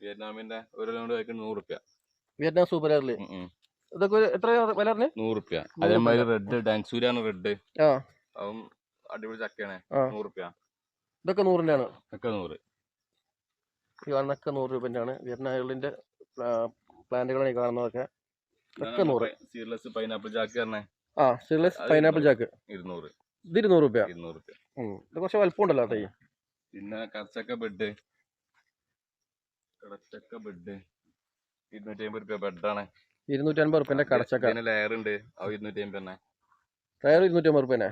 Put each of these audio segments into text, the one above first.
വിയറ്റ്നാമിന്റെ ഒരു ലോണ്ട് കഴിക്കുന്ന നൂറ് റുപ്യ വിയറ്റ്നാം സൂപ്പർ എയർലി ഇതൊക്കെ എത്ര വില പറഞ്ഞു? നൂറ് റുപ്യ അതേമാതിരി റെഡ് ഡാൻസൂരാണ് റെഡ് ആ. അതും അടിപൊളി ചക്കയാണ്. നൂറ് റുപ്യ ഇതൊക്കെ നൂറിന്റെ ആണ്. ഒക്കെ നൂറ്. ഈ കാണുന്നൊക്കെ നൂറ് രൂപന്റെ ആണ്. വിയറ്റ്നാമിന്റെ പ്ലാന്റുകളാണ് ഈ കാണുന്നതൊക്കെ. ഒക്കെ നൂറ്. സീർലെസ് പൈനാപ്പിൾ ചാക്ക് പറഞ്ഞേ. ആ സീർലെസ് പൈനാപ്പിൾ ചാക്ക്. ഇരുന്നൂറ്. ഇത് ഇരുന്നൂറ് രൂപ ഇരുന്നൂറ് റുപ്യ ഇത് കുറച്ച് വലുപ്പം ഉണ്ടല്ലോ തൈ പിന്നെ കച്ചക്ക ബെഡ് കടച്ചക്ക ബെഡ് ഇരുന്നൂറ്റി അമ്പത് റുപ്യ ബെഡാണ് ഇരുന്നൂറ്റി അമ്പത് റുപ്യന്റെ കടച്ചക്ക. ലെയർ ഉണ്ട്. ഇരുന്നൂറ്റി അമ്പത് തന്നെ. ടയർ ഇരുന്നൂറ്റി അമ്പത് റുപ്യനെ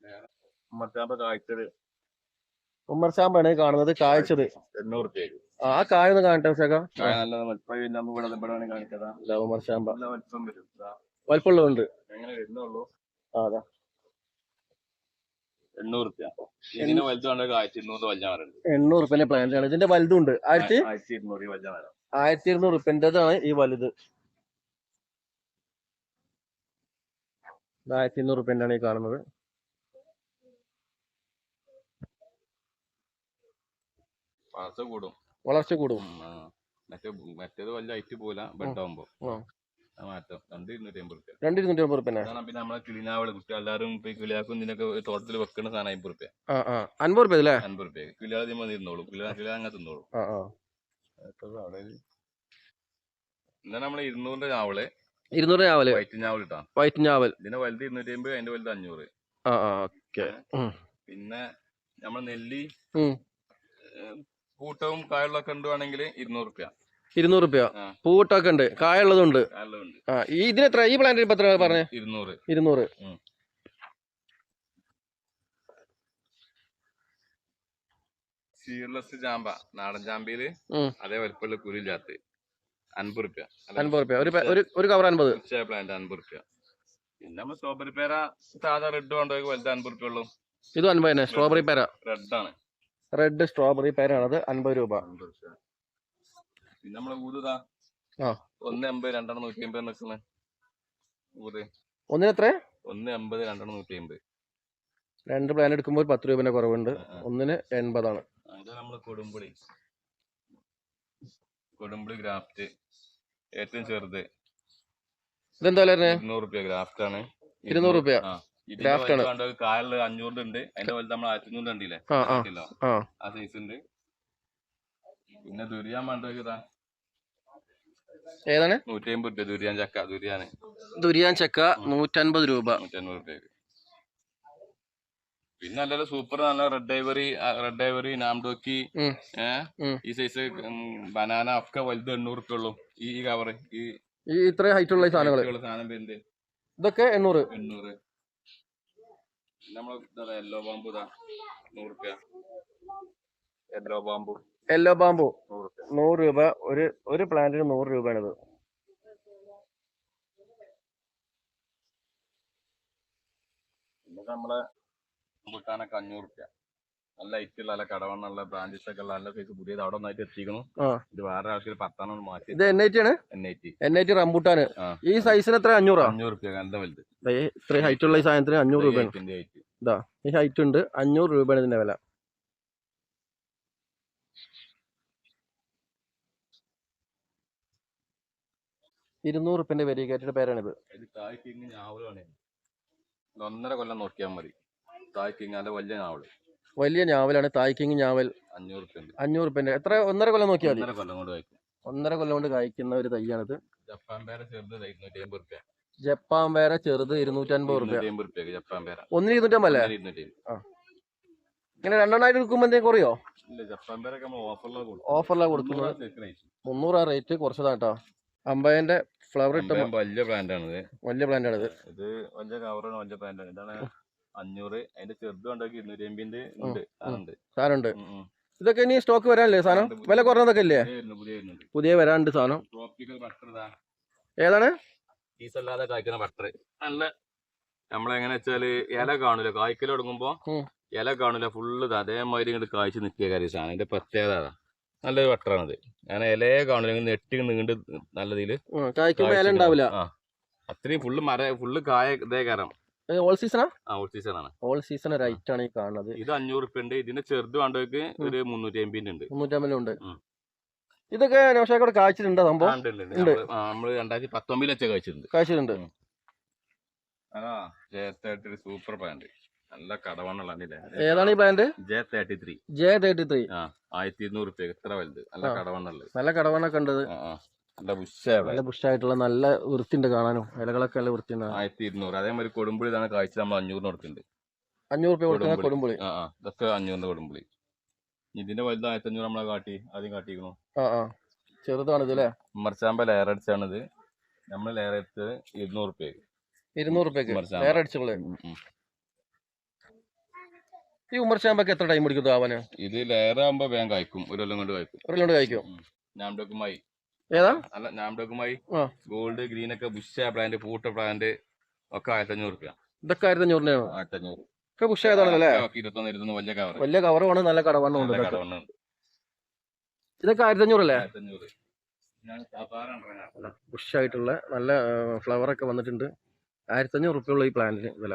ലെയർ മറ്റാമ്പ കായ്ച്ചത്. ഉമ്മർ ചാമ്പാണ് കാണുന്നത് എണ്ണൂറ് റുപ്യക്ക് ആ കായ ഒന്ന് കാണട്ടെ ചേക്ക വലുപ്പമുള്ളതുണ്ട് അതാ. എണ്ണൂറ് റുപ്യ ഇതിന് ഇരുന്നൂറ് എണ്ണൂറ് പ്ലാന്റ് ആണ്. ഇതിന്റെ വലുതുണ്ട്. ആയിരത്തി ആയിരത്തി ഇരുന്നൂറ് ഈ ആയിരത്തി ഇരുന്നൂറ് റുപ്യന്റെതാണ് ഈ വലുത്. ആയിരത്തി ഇരുന്നൂറ് റുപ്യന്റെ ആണ് ഈ കാണുന്നത്. വളർച്ച കൂടും. വളർച്ച കൂടും. മറ്റേ മറ്റേത് വലിയ ഐറ്റ് പോലെ ബെഡ് ആവുമ്പോ രണ്ട് ഇരുന്നൂറ്റി അമ്പത് റുപ്യ. രണ്ട് ഇരുന്നൂറ്റി അമ്പത് പിന്നെ നമ്മളെ കിളിനാവൾ എല്ലാവരും കിളിയാക്കും ഇതിനൊക്കെ തോട്ടത്തിൽ വെക്കുന്ന സാധനം അമ്പത് റുപ്യ. ആ ആ. അൻപത് റുപ്യ അല്ലേ? അൻപത് റുപ്യ. കിളിയാൾ ഇതിമ്മ തിന്നോളും കിളിയാ കിളിയാ അങ്ങനെ തിന്നോളും. ആ ആ. പിന്നെ നമ്മളെ ഇരുന്നൂറിന്റെ ഞാവൾ. ഇരുന്നൂറ് ഞാവൽ? വൈറ്റ് ഞാവൽ ഇട്ടാ. വൈറ്റ് ഞാവൽ. ഇതിന്റെ വലുത് ഇരുന്നൂറ്റി അമ്പത് അതിന്റെ വലുത് അഞ്ഞൂറ്. ആ ആ. ഓക്കെ. പിന്നെ നമ്മളെ നെല്ലി കൂട്ടവും കായുള്ളൊക്കെ ഉണ്ടുവാണെങ്കിൽ ഇരുന്നൂറ് റുപ്യ. ഇരുന്നൂറ് റുപ്യ. പൂവിട്ടൊക്കെ ഉണ്ട് കായുള്ളതുണ്ട് ആ ഇതിന് എത്ര ഈ പ്ലാന്റ് ഇപ്പൊ എത്ര പറഞ്ഞു? ഇരുന്നൂറ്. ഇരുന്നൂറ്. ചാമ്പ നാടൻ ചാമ്പയിൽ ഉം. അതേ വലിപ്പമുള്ള കുരുല്ലാത്ത അൻപത് റുപ്യ. അൻപത് റുപ്യ. ഒരു ഒരു ഒരു കവർ അൻപത്. ഉച്ച പ്ലാന്റ് അൻപത് റുപ്യ. പിന്നെ നമ്മൾ സ്ട്രോബെറി പേര സാധാ റെഡ് കൊണ്ടുപോയി വലുത് അൻപത് റുപ്യ ഉള്ളൂ. ഇതും അൻപത് തന്നെ. സ്ട്രോബെറി പേര. റെഡ് ആണ്. റെഡ് സ്ട്രോബെറി പേരാണത് അൻപത് രൂപ. പിന്നെ നമ്മളെ ഊതുതാ. ഒന്ന് അമ്പത് രണ്ടെണ്ണം നൂറ്റി അമ്പത് നിൽക്കുന്ന ഊത് ഒന്നിന് എത്ര ഒന്ന് അമ്പത് രണ്ടെണ്ണം നൂറ്റി അമ്പത്. രണ്ട് പ്ലാൻ എടുക്കുമ്പോൾ ഒരു പത്ത് രൂപേന്റെ കുറവുണ്ട്. ഒന്നിന് എൺപതാണ്. നമ്മൾ കൊടുമ്പുളി. കൊടുമ്പുളി ഗ്രാഫ്റ്റ്. ഏറ്റവും ചെറുത്. ഇതെന്താ ഇരുന്നൂറ് റുപ്യ ഗ്രാഫ്റ്റ് ആണ്. ഇരുന്നൂറ് റുപ്യ. ഗ്രാഫ്റ്റ് ആണ്. കാലിൽ അഞ്ഞൂറിന്റെ ഉണ്ട്. അതിന്റെ വലുത് നമ്മൾ ആയിരത്തി അഞ്ഞൂറ് ഉണ്ടില്ലേ ആ സൈസ് ഉണ്ട്. പിന്നെ ദുരിയാൻ വേണ്ടതാ ഏതാണ്? നൂറ്റി അമ്പത് റുപ്യ ദുരിയാൻ ചക്ക ദുരിയാന്. ദുരിയാൻ ചക്ക നൂറ്റൻപത് രൂപ. പിന്നെ നല്ല സൂപ്പർ നല്ല റെഡ് ഡൈവറി റെഡ് ഡൈവറി നാംഡോക്കി. ഈ സൈസ് ബനാന ഒക്കെ വലുത് എണ്ണൂറ് റുപ്യ ഉള്ളൂ. ഈ കവർ ഈ ഇത്ര ഹൈറ്റ് ഉള്ള സാധനങ്ങൾ സാധനം ഇതൊക്കെ എണ്ണൂറ്. എണ്ണൂറ്. നമ്മളെ യെല്ലോ ബാമ്പു നൂറുപ്യ നൂറ് റുപ്യ യെല്ലോ ബാമ്പു യെല്ലോ ബാമ്പു നൂറ് രൂപ. ഒരു ഒരു പ്ലാന്റിന് നൂറ് രൂപയാണിത്. നമ്മളെ അഞ്ഞൂറ് രൂപ നല്ല ഐറ്റുള്ള നല്ല കടവണ്ണുള്ള ബ്രാഞ്ചസ് ഒക്കെ ഉള്ള നല്ല സൈസ് പുതിയത് അവിടെ ഒന്നായിട്ട്. ഇത് വേറെ മാറ്റി ഇത് എൻ ഐ ടി ആണ്? N I T N I T rambutan ഈ സൈസിന് എത്ര? അഞ്ഞൂറാ? അഞ്ഞൂറ് റുപ്യ നല്ല വലുത്. ദേ ഇത്രയും ഹൈറ്റ് ഉള്ള ഈ സാധനത്തിന് അഞ്ഞൂറ് രൂപയാണ്. ഈ ഹൈറ്റ് ഉണ്ട്. അഞ്ഞൂറ് രൂപയാണ് ഇതിന്റെ വില. ഇരുന്നൂറ് റുപ്യന്റെ വെരിഗേറ്റഡ് പേരാണിത്. ഇത് തായ് കിങ് ഞാവലാണ് ഇത് ഒന്നര കൊല്ലം നോക്കിയാൽ മതി. തായ് കിങ് വലിയ ഞാവൾ വലിയ ഞാവലാണ് തായ് കിങ് ഞാവൽ. അഞ്ഞൂറ് റുപ്യ ഉണ്ട് അഞ്ഞൂറ് റുപ്യന്റെ എത്ര? ഒന്നര കൊല്ലം നോക്കിയാൽ മതി. ഒന്നര കൊല്ലം കൊണ്ട് ഒന്നര കൊല്ലം കൊണ്ട് കായ്ക്കുന്ന ഒരു തൈയാണിത് ജപ്പാൻ പേര ചെറുത് ഇരുന്നൂറ്റി അമ്പത് റുപ്യ ജപ്പാൻ പേര ചെറുത് ഇരുന്നൂറ്റൻപത് റുപ്യ ജപ്പാൻ പേര. ഒന്നിന് ഇരുന്നൂറ്റമ്പത് അല്ലേ? ഇങ്ങനെ രണ്ടെണ്ണമായിട്ട് എടുക്കുമ്പോൾ എന്തെങ്കിലും കുറയോ? ഓഫറിലാണ് കൊടുക്കും ഓഫറിലാണ് കൊടുക്കുന്നത്. മുന്നൂറ് ആ റേറ്റ് കുറച്ചതാ കേട്ടോ. അമ്പതിന്റെ ഫ്ലവർ ഇട്ട വലിയ പ്ലാന്റ് ആണ് വലിയ പ്ലാന്റ് ഇത് ഇത് വലിയ കവറാണ് വലിയ പ്ലാന്റ് ആണ്. ഇതാണ് അഞ്ഞൂറ്. അതിന്റെ ചെറുത് ഉണ്ടാക്കി ഇരുന്നൂറ്റി എൺപതിന്റെ ഉണ്ട് സാധനമുണ്ട്. ഇതൊക്കെ ഇനി സ്റ്റോക്ക് വരാനല്ലേ സാധനം? വില കുറഞ്ഞതൊക്കെ ഇല്ലേ? പുതിയ വരാനുണ്ട് സാധനം. ഏതാണ്? ഈസല്ലാതെ കായ്ക്കുന്ന ബട്ടർ നല്ല നമ്മളെങ്ങനെ വെച്ചാൽ ഇല കാണൂല? കായ്ക്കൽ തുടങ്ങുമ്പോ ഇല കാണൂല? ഫുള്ള് അതേമാതിരി ഇങ്ങോട്ട് കായ്ച്ച് നിൽക്കുക കാര്യം സാധനം. അതിന്റെ പ്രത്യേകത അതാ. നല്ലൊരു വട്ടറാണത്. ഞാൻ ഇലയെ കാണില്ല നെട്ടി നീണ്ട് നല്ല രീതിയിൽ ഉണ്ടാവില്ല. അത്രയും ഫുള്ള് മര ഫുള്ള് കായ ഇതേ കാരണം ഓൾ സീസണാ ഓൾ സീസൺ ആണ്. ഓൾ സീസൺ റൈറ്റ് ആണ് ഈ കാണുന്നത്. ഇത് അഞ്ഞൂറ് ഉണ്ട്. ഇതിന്റെ ചെറുത് വേണ്ടവർക്ക് ഒരു മുന്നൂറ്റി അമ്പതിന്റെ ഉണ്ട്. ഇതൊക്കെ നൗഷാക്കോടെ കാഴ്ചയിലുണ്ടോ സംഭവം. നമ്മൾ രണ്ടായിരത്തി പത്തൊമ്പതിൽ വെച്ച കഴിച്ചിട്ടുണ്ട് സൂപ്പർ പാന്റ് നല്ല കടവണ്ണല്ലേ ഏതാണ് ഈ brand J thirty three J thirty three ആ. ആയിരത്തി ഇരുന്നൂറ് റുപ്യ എത്ര വലുത് നല്ല കടവണ്ണൊക്കെ ബുഷായിട്ടുള്ള നല്ല വൃത്തിയുണ്ട് കാണാനും. ഇലകളൊക്കെ നല്ല വൃത്തിയുണ്ട് ആയിരത്തി ഇരുന്നൂറ് അതേമാതിരി കൊടുമ്പുളി ഇതാണ് കാഴ്ച നമ്മൾ അഞ്ഞൂറിന് കൊടുക്കുന്നുണ്ട് അഞ്ഞൂറ് റുപ്യ കൊടുക്കുന്ന കൊടുമ്പുളി. ആ ഇതൊക്കെ അഞ്ഞൂറിന് കൊടുമ്പുളി. ഇതിന്റെ വലുത് ആയിരത്തി അഞ്ഞൂറ് നമ്മളെ കാട്ടി ആദ്യം കാട്ടിക്കണു ആ ആ. ചെറുതാണ് ഇത് അല്ലേ? മറിച്ചാമ്പ ലെയർ അടിച്ചാണിത് നമ്മൾ ലെയർ എടുത്തത് ഇരുന്നൂറ് റുപ്യ ഇരുന്നൂറ് റുപ്യക്ക് അടിച്ചുള്ളേ? ഈ ഉമ്മർച്ചാമ്പൊക്കെ എത്ര ടൈം എടുക്കും ആവാന്? ഇത് ലെയർ ആകുമ്പോ വേഗം കഴിക്കും. ഒരു കൊല്ലം കൊണ്ട് കഴിക്കും. ഒരു കൊണ്ട് കഴിക്കും? ഞാംഡോക്കുമായി ഏതാ? അല്ല ഞാംഡോക്കുമായി ആ. ഗോൾഡ് ഗ്രീൻ ഒക്കെ ബുഷ ബ്രാൻഡ് പൂട്ട ബ്രാൻഡ് ഒക്കെ ആയിരത്തി അഞ്ഞൂറ് റുപ്യ. ഇതൊക്കെ ആയിരത്തി അഞ്ഞൂറിനാണ് ആയിരത്തി അഞ്ഞൂറ് ഒക്കെ ഇരുപത്തൊന്ന് ഇരുപത്തൊന്ന് വലിയ കവർ വലിയ കവറുമാണ് നല്ല കടവണ്ണം ഉണ്ട് നല്ല ഇതൊക്കെ. കടവണ്ണുണ്ട് ഇതൊക്കെ ആയിരത്തി അഞ്ഞൂറല്ലേ ആയിരത്തി അഞ്ഞൂറ് ബുഷായിട്ടുള്ള നല്ല ഫ്ലവർ ഒക്കെ വന്നിട്ടുണ്ട്. ആയിരത്തി അഞ്ഞൂറ് റുപ്യുള്ള ഈ പ്ലാന്റിന് വില.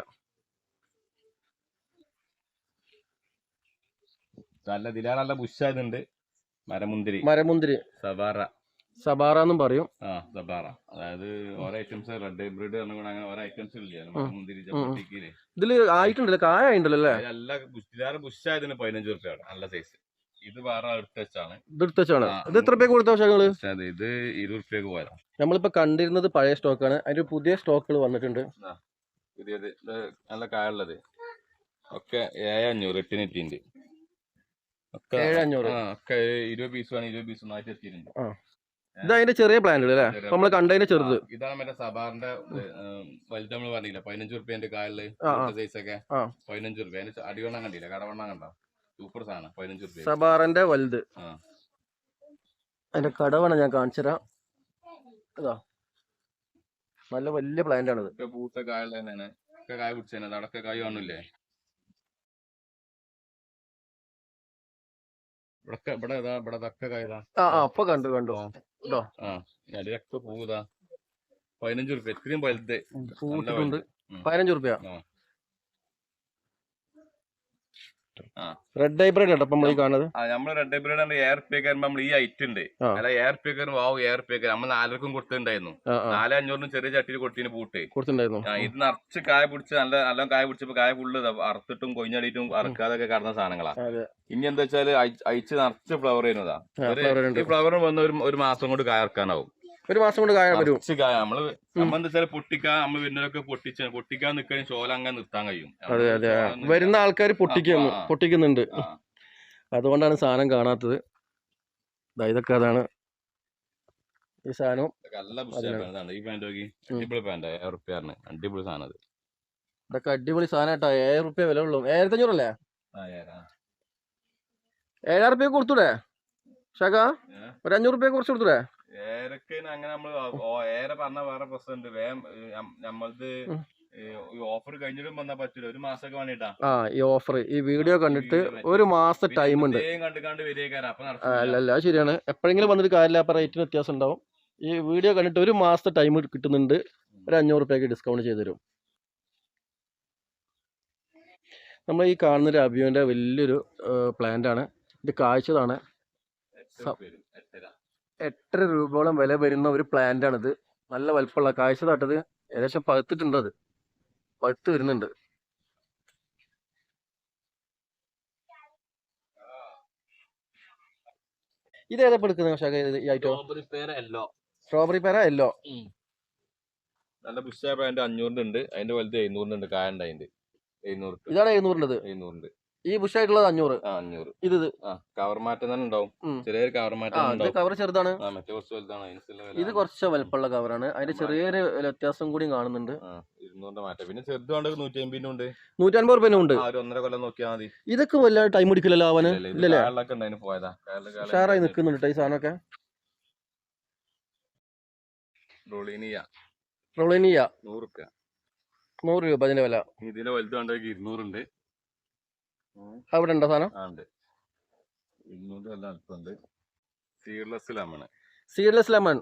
നല്ല ഇതിലാ നല്ല ബുഷായതുണ്ട് മരമുന്തിരി. മരമുന്തിരി. സബാറ സബാറ എന്നും പറയും. ആ സബാറ അതായത് ഓരോ ഐറ്റംസ് റെഡ് ഹൈബ്രിഡ് അങ്ങനെ ഓരോ ഐറ്റംസ് ഇല്ലേ? മരമുന്തിരി ജപ്പട്ടിക്കിൽ ഇതിൽ ആയിട്ടുണ്ടല്ലോ കായ ആയിട്ടുണ്ടല്ലോ അല്ലേ നല്ല ബുഷിലാറ് ബുഷായതിന് പതിനഞ്ച് റുപ്യാണ് നല്ല സൈസ് ഇത് വേറെ അടുത്ത വെച്ചാണ് ഇത് എടുത്തുവെച്ചാണ് ഇത് എത്ര രൂപ കൊടുത്ത പക്ഷേ ഇത് ഇരുപത് രൂപയ്ക്ക് പോയതാ. നമ്മളിപ്പോ കണ്ടിരുന്നത് പഴയ സ്റ്റോക്കാണ് അതിന്റെ പുതിയ സ്റ്റോക്കുകൾ വന്നിട്ടുണ്ട്. പുതിയത്. നല്ല കായുള്ളത്. ഒക്കെ ഏഴ് അഞ്ഞൂറ് എട്ടിന് എത്തിണ്ട് ഒക്കെ ഏഴ് അഞ്ഞൂറ്. ആ, ഒക്കെ ഇരുപത് പീസ് വേണം ഇരുപത് പീസ് ഒന്നായിട്ട് എത്തിയിട്ടുണ്ട്. ഇത് അതിന്റെ ചെറിയ പ്ലാന്റ് അല്ലേ നമ്മൾ കണ്ടതിന്റെ ചെറുത്. ഇതാണ് മറ്റേ സബാറിന്റെ വലുത് നമ്മൾ പറഞ്ഞില്ല പതിനഞ്ച് റുപ്യന്റെ കാലിൽ. സൈസ് ഒക്കെ. പതിനഞ്ച് റുപ്യ അതിന്റെ അടിവണ്ണം കണ്ടില്ല കടവണ്ണം കണ്ടോ? സൂപ്പർ സാധനം പതിനഞ്ച് റുപ്യ സബാറിന്റെ വലുത്. അതിന്റെ കടവാണ് ഞാൻ കാണിച്ചുതരാം. ഇതാ. നല്ല വലിയ പ്ലാന്റ് ആണ് പൂത്ത കായ കായ പിടിച്ചേ അടക്ക കായ് കാണില്ലേ ഇവിടെ ഇവിടെ ഇതാ ഇവിടെ ഇതൊക്കെ കായതാ ആ ആ അപ്പൊ കണ്ടു കണ്ടു. ആ അടിയൊക്കെ പൂതാ പതിനഞ്ച് റുപ്യ ഇത്രയും വലുത്. പതിനഞ്ച് റുപ്യ ആ. ആ. റെഡ് ഹൈബ്രിഡ് കേട്ടോ നമ്മൾ ഈ കാണുന്നത്? ആ നമ്മൾ റെഡ് ഹൈബ്രിഡ് എയർ പേക്കർ നമ്മൾ ഈ ഐറ്റ് ഉണ്ട് അല്ല എയർ പേക്കർ വാവ് എയർ പേക്കർ നമ്മൾ നാലർക്കും കൊടുത്തിട്ടുണ്ടായിരുന്നു. നാല് അഞ്ഞൂറിനും ചെറിയ ചട്ടിയിൽ കൊടുത്തിന് പൂട്ട്. കൊടുത്തിട്ടുണ്ടായിരുന്നു. ഇത് നിറച്ച് കായ പിടിച്ച് നല്ല നല്ല കായ പിടിച്ചപ്പോ കായ ഫുള്ള് അറുത്തിട്ടും കൊഞ്ഞടിയിട്ടും അറക്കാതൊക്കെ കടന്ന സാധനങ്ങളാ. അതെ. ഇനി എന്താ വെച്ചാൽ അയച്ച് നിറച്ച് ഫ്ലവർ ചെയ്യുന്നതാ. ഈ ഫ്ലവർ വന്ന ഒരു ഒരു മാസം കൊണ്ട് കായ ഇറക്കാനാവും ഒരു മാസം കൊണ്ട് കായ വരും. നിറച്ച് കായ. നമ്മൾ നമ്മളെന്താ പൊട്ടിക്ക പൊട്ടിക്കാൻ നമ്മൾ വരുന്നവരൊക്കെ പൊട്ടിച്ച് പൊട്ടിക്കാൻ നിൽക്കണേ ചോല അങ്ങനെ നിർത്താൻ കഴിയും. അതെ അതെ. ആ. ചോല ഒന്നും വരുന്ന ആൾക്കാർ പൊട്ടിക്കുന്നു. പൊട്ടിക്കുന്നുണ്ട്. അതുകൊണ്ടാണ് സാധനം കാണാത്തത്. ഇതൊക്കെ അതാണ്. ഈ സാധനം ഇതൊക്കെ അടിപൊളി സാധനം അത്. ഇതൊക്കെ അടിപൊളി സാധനം കേട്ടോ. ഏഴ് റുപ്യ വില ഉള്ളൂ. ഏഴായിരത്തി അഞ്ഞൂറല്ലേ ഏഴായിരം റുപ്യ കൊടുത്തൂടെ? ഷാക്ക? ഒരു അഞ്ഞൂറ് റുപ്യ കുറച്ച് കൊടുത്തൂടെ? ഏരൊക്കെ അങ്ങനെ നമ്മൾ ഏര പറഞ്ഞ വേറെ പ്രശ്നമുണ്ട്. വേം നമ്മളത്. ഓഫർ കഴിഞ്ഞിട്ടും വന്നാ പറ്റില്ല ഒരു മാസമൊക്കെ വേണ്ടിട്ടാ. ആ ഈ ഓഫർ ഈ വീഡിയോ കണ്ടിട്ട് ഒരു മാസത്തെ ടൈം ഉണ്ട്. അല്ല അത് ശരിയാണ്. എപ്പോഴെങ്കിലും വന്നിട്ട് കാര്യമില്ല അപ്പൊ റേറ്റിന് വ്യത്യാസം ഉണ്ടാവും. ഈ വീഡിയോ കണ്ടിട്ട് ഒരു മാസത്തെ ടൈം കിട്ടുന്നുണ്ട്. ഒരു അഞ്ഞൂറ് റുപ്യക്ക് ഡിസ്കൗണ്ട് ചെയ്ത് തരും. നമ്മൾ ഈ കാണുന്ന ഒരു അബിയോന്റെ വലിയൊരു പ്ലാന്റ് ആണ്. ഇത് കാഴ്ചതാണ്. എട്ടര. രൂപയോളം വില വരുന്ന ഒരു പ്ലാന്റ് ആണിത്. നല്ല വലുപ്പമുള്ള കാഴ്ച തട്ടത് ഏകദേശം പഴുത്തിട്ടുണ്ട് അത്. പഴുത്ത് വരുന്നുണ്ട്. ഇത് ഏതാ എടുക്കുന്നത് സ്ട്രോബെറി പേര എല്ലോ നല്ല പുഷ്യ പ്ലാന്റ് അഞ്ഞൂറിന്റെ ഉണ്ട്. അതിന്റെ വലുത് എഴുന്നൂറിന്റെ ഉണ്ട്. കായ ഉണ്ട് അതിന്റെ. എഴുന്നൂറ് ഇതാണ് എഴുന്നൂറിന്റെത്. എഴുന്നൂറിന്റെ ഈ ബുഷായിട്ടുള്ളത് അഞ്ഞൂറ്. ആ അഞ്ഞൂറ്. ഇത് കവർ മാറ്റം തന്നെ ഉണ്ടാവും. ചെറിയൊരു കവർ മാറ്റം കവർ ചെറുതാണ്. ഇത് കുറച്ച് വലുപ്പമുള്ള കവറാണ് അതിന്റെ ചെറിയൊരു വ്യത്യാസം കൂടി കാണുന്നുണ്ട്. പിന്നെ ചെറുത് വേണ്ട നൂറ്റി അമ്പതിന്റെ ഉണ്ട്. റുപ്യനും ഉണ്ട് ഒന്നര കൊല്ലം നോക്കിയാൽ മതി. ഇതൊക്കെ വല്ല ടൈം എടുക്കില്ലല്ലോ അവന്? ഇല്ലല്ലേ, ഉഷാറായി നിൽക്കുന്നുണ്ട് ഈ സാധനമൊക്കെ. റോളിനിയ. റോളിനിയ. നൂറ് രൂപ നൂറ് രൂപ അതിന്റെ വില. ഇതിന്റെ വലുത് ഇരുന്നൂറ് ഇരുന്നൂറുണ്ട്. അവിടെ ഉണ്ടോ. സാധനം സീഡ്ലെസ് ലെമൺ സീഡ്ലെസ് ലെമൺ.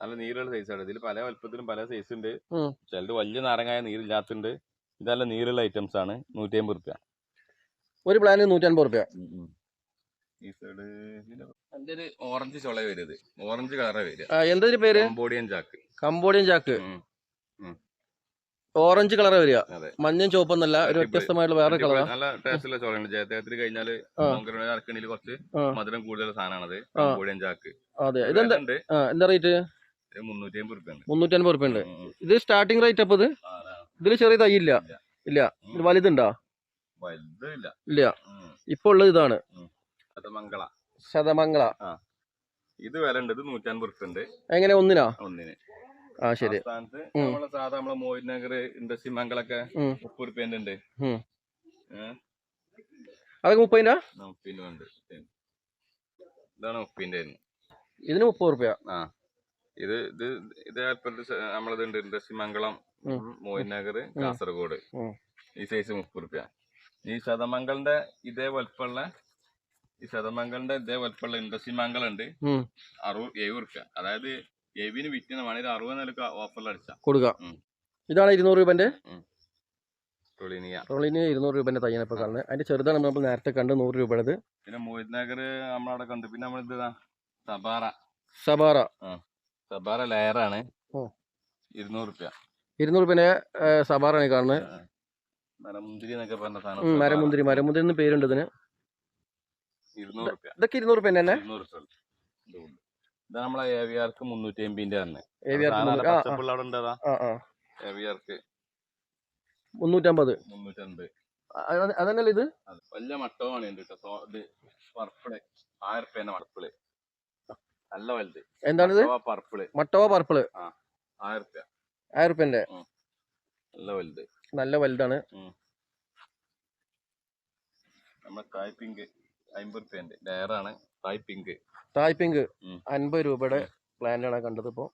നല്ല നീരുള്ള സൈസാണ് ഇതിൽ പല വലുപ്പത്തിലും പല സൈസ് ഉണ്ട്. ചിലത് വലിയ നാരങ്ങായ നീരില്ലാത്തുണ്ട്. ഇതല്ല നീരുള്ള ഐറ്റംസ് ആണ്. നൂറ്റി അമ്പത് റുപ്യ. ഒരു പ്ലാന് നൂറ്റൻപത് റുപ്യ. ഈ സൈഡ് അതിന്റെ ഒരു ഓറഞ്ച് ചുള വരുന്നത് ഓറഞ്ച് കളറാ വരിക. എന്തൊരു പേര്? കംബോഡിയൻ ചാക്ക് കംബോഡിയൻ ചാക്ക്. ഓറഞ്ച് കളർ വരിക. അതെ. മഞ്ഞയും ചുവപ്പൊന്നല്ല ഒരു വ്യത്യസ്തമായിട്ടുള്ള വേറെ കളർ നല്ല ടേസ്റ്റുള്ള ചോളയാണ് ജയത്തേത്തിന് കഴിഞ്ഞാൽ അരക്കണിയിൽ കുറച്ച് മധുരം കൂടുതൽ സാധനമാണത്. ചാക്ക്. അതെ. ഇതെന്താ എന്താ റേറ്റ് മുന്നൂറ്റി അമ്പത് റുപ്യ ഉണ്ട്. റുപ്യ. ഇത് സ്റ്റാർട്ടിംഗ് റേറ്റ് അപ്പൊ ഇത്. ഇതിൽ ചെറിയ തൈ ഇല്ല. ഇല്ല. വലുതുണ്ടോ? ഇല്ല. ഇപ്പൊ ഉള്ളത് ഇതാണ്. ശതമംഗള. ഇത് വില ഉണ്ട് ഇത് നൂറ്റമ്പത് റുപ്യ ഉണ്ട്. എങ്ങനെ? ഒന്നിനാ? ഒന്നിന്. ശരി. ആ സ്ഥാനത്ത്. നമ്മളെ സാധാ നമ്മളെ മോഹിത് നഗർ ഇൻഡസ്ട്രി മംഗളൊക്കെ. മുപ്പത് റുപ്യന്റെ ഉണ്ട് അതൊക്കെ മുപ്പതിനാ? മുപ്പിന്റെ ഉണ്ട് ഇതാണ് മുപ്പതിന്റെ ഇതിന് മുപ്പത് റുപ്യ. ആ ഇത് ഇത് ഇത് നമ്മളത് ഉണ്ട് ഇൻഡസ്ട്രി മംഗളം. മോഹിത് നഗർ കാസർഗോഡ്. ഈ സൈസ് മുപ്പത് റുപ്യ. ഈ ശതമംഗളിന്റെ ഇതേ വലുപ്പമുള്ള ഈ ശതമംഗളിന്റെ ഇതേ വലുപ്പമുള്ള ഇൻഡസ്ട്രി മംഗളുണ്ട്. അറുപത് എഴുപത് റുപ്യ. അതായത് എവിന് വിറ്റിന് വേണമെങ്കിൽ അറുപത് നിലയ്ക്ക് ഓഫറിൽ അടിച്ച. കൊടുക്കാം. ഉം. ഇതാണ് ഇരുന്നൂറ് രൂപന്റെ ഇരുന്നൂറ് രൂപന്റെ തയ്യാണ് ഇപ്പൊ കാണുന്നത്. അതിന്റെ ചെറുതാണ് നമ്മൾ നേരത്തെ കണ്ട് നൂറ് രൂപയുടേത് പിന്നെ മോഹിത് നഗർ നമ്മളവിടെ കണ്ടു. പിന്നെ നമ്മളിത് സബാറ. സബാറ. സബാറ ലെയറാണ്. ഇരുന്നൂറ് രൂപ ഇരുന്നൂറ് രൂപന്റെ സബാറാണ് കാണുന്നത്. മരമുന്തിരി എന്നൊക്കെ പറഞ്ഞ ഉം, സാധനം മരമുന്തിരി മരമുന്തിരി എന്ന് പേരുണ്ട് ഇതിന്. ഇതൊക്കെ ഇരുന്നൂറ് രൂപ തന്നെ? ഇത് നമ്മളെ ഏവിയാർക്ക് മുന്നൂറ്റി എൺപതിന്റെ തന്നെ ഏവിയാർക്ക് മുന്നൂറ്റമ്പത്. മുന്നൂറ്റമ്പത്. അത് അതന്നല്ലേ ഇത്? വലിയ മട്ടമാണ് ഇത് പർപ്പിൾ. പർപ്പിൾ. നല്ല വലുത്. എന്താണിത്? പർപ്പിൾ. മട്ടവ പർപ്പിൾ. നല്ല വലുത്. നല്ല വലുതാണ്. നമ്മളെ കായ് പിങ്ക് അമ്പത് റുപ്യന്റെ ഡയറാണ് കായ് പിങ്ക് തായ് പിങ്ക് അൻപത് രൂപയുടെ പ്ലാനിലാണ് കണ്ടത് ഇപ്പോ.